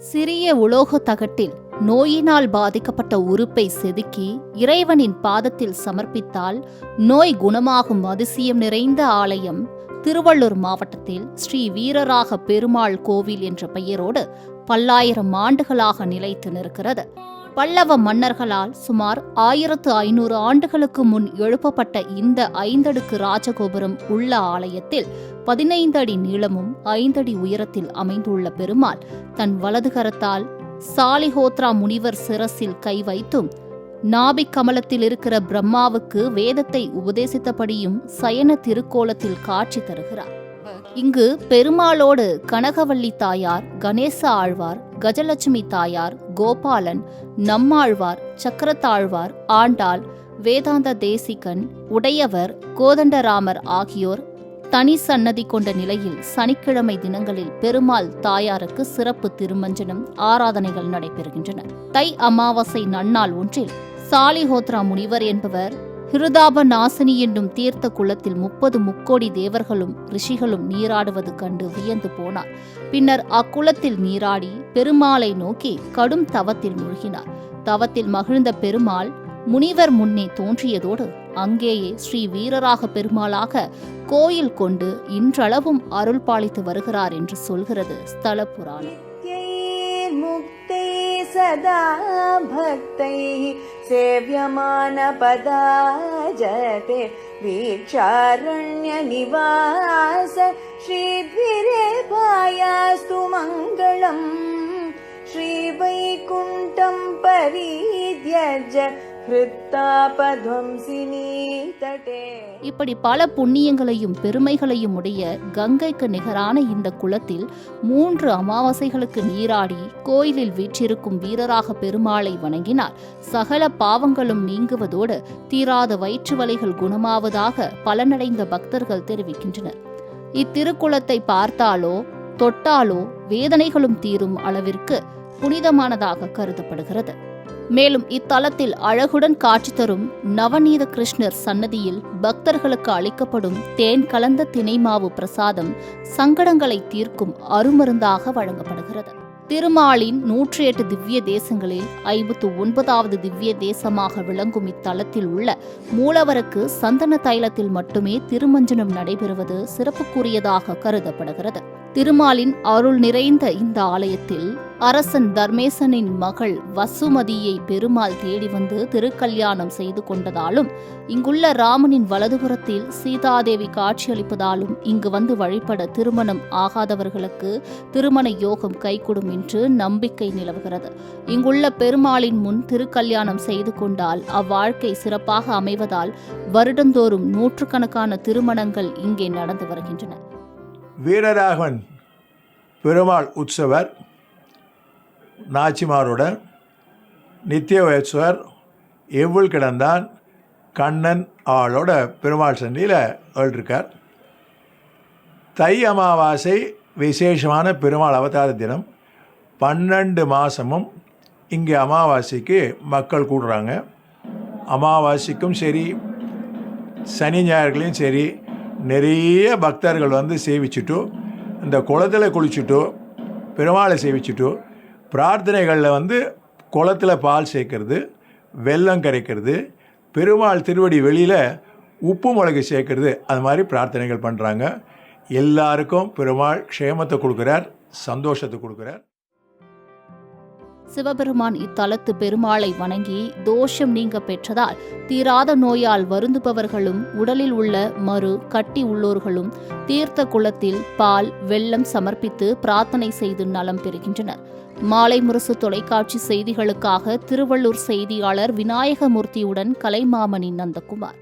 சிறிய உலோக தகட்டில் நோயினால் பாதிக்கப்பட்ட உறுப்பை செதுக்கி இறைவனின் பாதத்தில் சமர்ப்பித்தால் நோய் குணமாகும் அதிசயம் நிறைந்த ஆலயம் திருவள்ளூர் மாவட்டத்தில் ஸ்ரீ வீரராக பெருமாள் கோவில் என்ற பெயரோடு பல்லாயிரம் ஆண்டுகளாக நிலைத்து நிற்கிறது. பல்லவ மன்னர்களால் சுமார் ஆயிரத்து ஐநூறு ஆண்டுகளுக்கு முன் எழுப்பப்பட்ட இந்த ஐந்தடுக்கு ராஜகோபுரம் உள்ள ஆலயத்தில் பதினைந்து அடி நீளமும் ஐந்தடி உயரத்தில் அமைந்துள்ள பெருமாள் தன் வலது கரத்தால் சாலிஹோத்ரா முனிவர் சிரசில் கை வைத்தும் நாபிக் கமலத்தில் இருக்கிற பிரம்மாவுக்கு வேதத்தை உபதேசித்தபடியும் சயன திருக்கோலத்தில் காட்சி தருகிறார். இங்கு பெருமாளோடு கனகவல்லி தாயார் கணேச ஆழ்வார் கஜலட்சுமி தாயார் கோபாலன் நம்மாழ்வார் சக்கரத்தாழ்வார் ஆண்டாள் வேதாந்த தேசிகன் உடையவர் கோதண்டராமர் ஆகியோர் தனி சன்னதி கொண்ட நிலையில் சனிக்கிழமை தினங்களில் பெருமாள் தாயாருக்கு சிறப்பு திருமஞ்சனம் ஆராதனைகள் நடைபெறுகின்றன. தை அமாவாசை நன்னாள் ஒன்றில் சாலிஹோத்ரா முனிவர் என்பவர் ஹிருதாப நாசினி என்னும் தீர்த்த குளத்தில் முப்பது முக்கோடி தேவர்களும் ரிஷிகளும் நீராடுவது கண்டு வியந்து போனார். பின்னர் அக்குளத்தில் நீராடி பெருமாளை நோக்கி கடும் தவத்தில் மூழ்கினார். தவத்தில் மகிழ்ந்த பெருமாள் முனிவர் முன்னே தோன்றியதோடு அங்கேயே ஸ்ரீ வீரராக பெருமாளாக கோயில் கொண்டு இன்றளவும் அருள் பாலித்து வருகிறார் என்று சொல்கிறது ஸ்தல புராணம். சதா सेव्यमानपदाजते वीक्षारुण्यनिवास श्रीद्विरे पायास्तु मङ्गलम् श्रीवैकुण्ठम् परीद्यज இப்படி பல புண்ணியங்களையும் பெருமைகளையும் உடைய கங்கைக்கு நிகரான இந்த குளத்தில் மூன்று அமாவாசைகளுக்கு நீராடி கோயிலில் வீற்றிருக்கும் வீரராக பெருமாளை வணங்கினார். சகல பாவங்களும் நீங்குவதோடு தீராத வயிற்று வலைகள் குணமாவதாக பலனடைந்த பக்தர்கள் தெரிவிக்கின்றனர். இத்திருக்குளத்தை பார்த்தாலோ தொட்டாலோ வேதனைகளும் தீரும் அளவிற்கு புனிதமானதாக கருதப்படுகிறது. மேலும் இத்தலத்தில் அழகுடன் காட்சி தரும் நவநீத கிருஷ்ணர் சன்னதியில் பக்தர்களுக்கு அளிக்கப்படும் தேன் கலந்த தினைமாவு பிரசாதம் சங்கடங்களை தீர்க்கும் அருமருந்தாக வழங்கப்படுகிறது. திருமாலின் நூற்றி எட்டு திவ்ய தேசங்களில் ஐம்பத்து ஒன்பதாவது திவ்ய தேசமாக விளங்கும் இத்தலத்தில் உள்ள மூலவருக்கு சந்தன தைலத்தில் மட்டுமே திருமஞ்சனம் நடைபெறுவது சிறப்புக்குரியதாக கருதப்படுகிறது. திருமாலின் அருள் நிறைந்த இந்த ஆலயத்தில் அரசன் தர்மேசனின் மகள் வசுமதியை பெருமாள் தேடி வந்து திருக்கல்யாணம் செய்து கொண்டதாலும் இங்குள்ள ராமனின் வலதுபுறத்தில் சீதாதேவி காட்சியளிப்பதாலும் இங்கு வந்து வழிபட திருமணம் ஆகாதவர்களுக்கு திருமண யோகம் கைகூடும் என்று நம்பிக்கை நிலவுகிறது. இங்குள்ள பெருமாளின் முன் திருக்கல்யாணம் செய்து கொண்டால் அவ்வாழ்க்கை சிறப்பாக அமைவதால் வருடந்தோறும் நூற்றுக்கணக்கான திருமணங்கள் இங்கே நடந்து வருகின்றன. வீரராகவன் பெருமாள் உற்சவர் நாச்சிமாருடன் நித்தியவேஸ்வர் எவ்வள் கிடந்தான் கண்ணன் ஆளோட பெருமாள் சந்தியில் ஏழ்ருக்கார் தை அமாவாசை விசேஷமான பெருமாள் அவதார தினம். பன்னெண்டு மாதமும் இங்கே அமாவாசைக்கு மக்கள் கூடுறாங்க. அமாவாசைக்கும் சரி சனி ஞாயிறுகளையும் சரி நிறைய பக்தர்கள் வந்து சேவிச்சுட்டு இந்த குளத்தில் குளிச்சுட்டு பெருமாளை சேவிச்சுட்டு பிரார்த்தனைகளில் வந்து குளத்தில் பால் சேர்க்கறது வெல்லம் கரைக்கிறது பெருமாள் திருவடி வெளியில் உப்பு மிளகு சேர்க்கறது அது மாதிரி பிரார்த்தனைகள் பண்ணுறாங்க எல்லாருக்கும் பெருமாள் க்ஷேமத்தை கொடுக்குறார் சந்தோஷத்தை கொடுக்குறார். சிவபெருமான் இத்தலத்து பெருமாளை வணங்கி தோஷம் நீங்க பெற்றதால் தீராத நோயால் வருந்துபவர்களும் உடலில் உள்ள மறு கட்டி உள்ளோர்களும் தீர்த்த குளத்தில் பால் வெள்ளம் சமர்ப்பித்து பிரார்த்தனை செய்து நலம் பெறுகின்றனர். மாலை முரசு தொலைக்காட்சி செய்திகளுக்காக திருவள்ளூர் செய்தியாளர் விநாயகமூர்த்தியுடன் கலைமாமணி நந்தகுமார்.